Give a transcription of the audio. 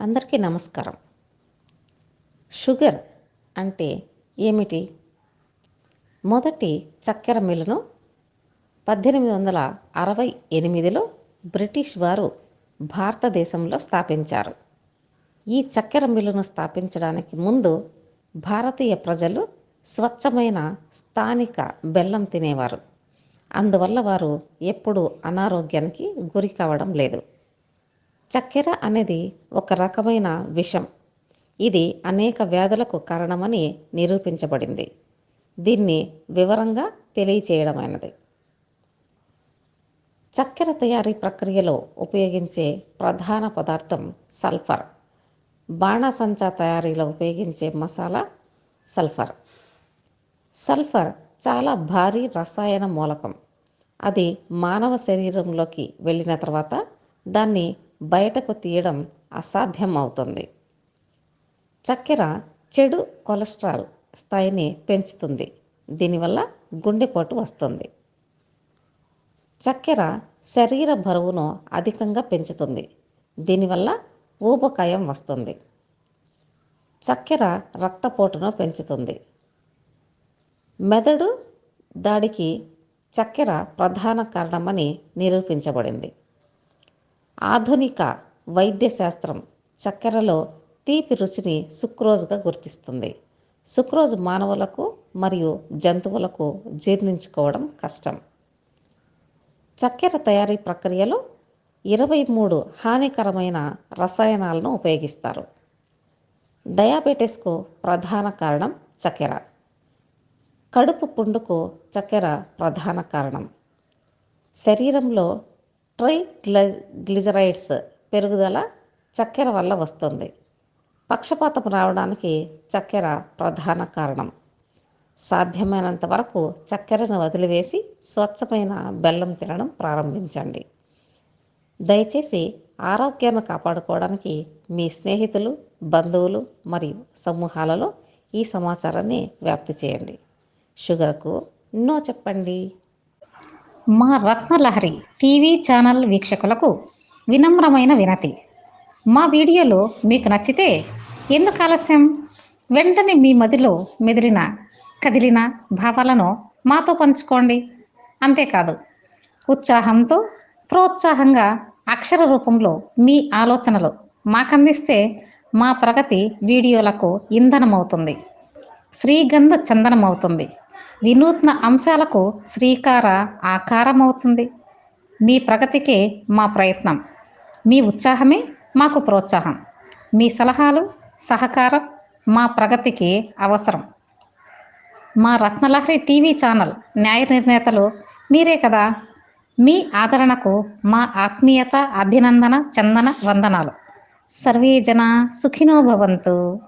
అందరికీ నమస్కారం. షుగర్ అంటే ఏమిటి? మొదటి చక్కెర మిల్లును పద్దెనిమిది వందల అరవై ఎనిమిదిలో బ్రిటిష్ వారు భారతదేశంలో స్థాపించారు. ఈ చక్కెర మిల్లును స్థాపించడానికి ముందు భారతీయ ప్రజలు స్వచ్ఛమైన స్థానిక బెల్లం తినేవారు. అందువల్ల వారు ఎప్పుడూ అనారోగ్యానికి గురి కావడం లేదు. చక్కెర అనేది ఒక రకమైన విషం. ఇది అనేక వ్యాధులకు కారణమని నిరూపించబడింది. దీన్ని వివరంగా తెలియచేయడమైనది. చక్కెర తయారీ ప్రక్రియలో ఉపయోగించే ప్రధాన పదార్థం సల్ఫర్. బాణసంచా తయారీలో ఉపయోగించే మసాలా సల్ఫర్. సల్ఫర్ చాలా భారీ రసాయన మూలకం. అది మానవ శరీరంలోకి వెళ్ళిన తర్వాత దాన్ని బయటకు తీయడం అసాధ్యం అవుతుంది చక్కెర చెడు కొలెస్ట్రాల్ స్థాయిని పెంచుతుంది. దీనివల్ల గుండెపోటు వస్తుంది. చక్కెర శరీర బరువును అధికంగా పెంచుతుంది. దీనివల్ల ఊబకాయం వస్తుంది. చక్కెర రక్తపోటును పెంచుతుంది. మెదడు దాడికి చక్కెర ప్రధాన కారణమని నిరూపించబడింది. ఆధునిక వైద్య శాస్త్రం చక్కెరలో తీపి రుచిని సుక్రోజ్గా గుర్తిస్తుంది. సుక్రోజ్ మానవులకు మరియు జంతువులకు జీర్ణించుకోవడం కష్టం. చక్కెర తయారీ ప్రక్రియలో ఇరవై మూడు హానికరమైన రసాయనాలను ఉపయోగిస్తారు. డయాబెటీస్కు ప్రధాన కారణం చక్కెర. కడుపు పుండుకు చక్కెర ప్రధాన కారణం. శరీరంలో ట్రై గ్లిజరైడ్స్ పెరుగుదల చక్కెర వల్ల వస్తుంది. పక్షపాతం రావడానికి చక్కెర ప్రధాన కారణం. సాధ్యమైనంత వరకు చక్కెరను వదిలివేసి స్వచ్ఛమైన బెల్లం తినడం ప్రారంభించండి. దయచేసి ఆరోగ్యాన్ని కాపాడుకోవడానికి మీ స్నేహితులు బంధువులు మరియు సమూహాలలో ఈ సమాచారాన్ని వ్యాప్తి చేయండి. షుగర్కు నో చెప్పండి. మా రత్నలహరి టీవీ ఛానల్ వీక్షకులకు వినమ్రమైన వినతి. మా వీడియోలు మీకు నచ్చితే ఎందుకు ఆలస్యం? వెంటనే మీ మదిలో మెదిలిన కదిలిన భావాలను మాతో పంచుకోండి. అంతేకాదు ఉత్సాహంతో ప్రోత్సాహంగా అక్షర రూపంలో మీ ఆలోచనలు మాకందిస్తే మా ప్రగతి వీడియోలకు ఇంధనమవుతుంది. శ్రీగంధ చందనమవుతుంది. వినూత్న అంశాలకు శ్రీకార ఆకారమవుతుంది. మీ ప్రగతికే మా ప్రయత్నం. మీ ఉత్సాహమే మాకు ప్రోత్సాహం. మీ సలహాలు సహకారం మా ప్రగతికి అవసరం. మా రత్నలహరి టీవీ ఛానల్ న్యాయ నిర్ణేతలు మీరే కదా. మీ ఆదరణకు మా ఆత్మీయత అభినందన చందన వందనాలు. సర్వే జన సుఖినో భవంతు.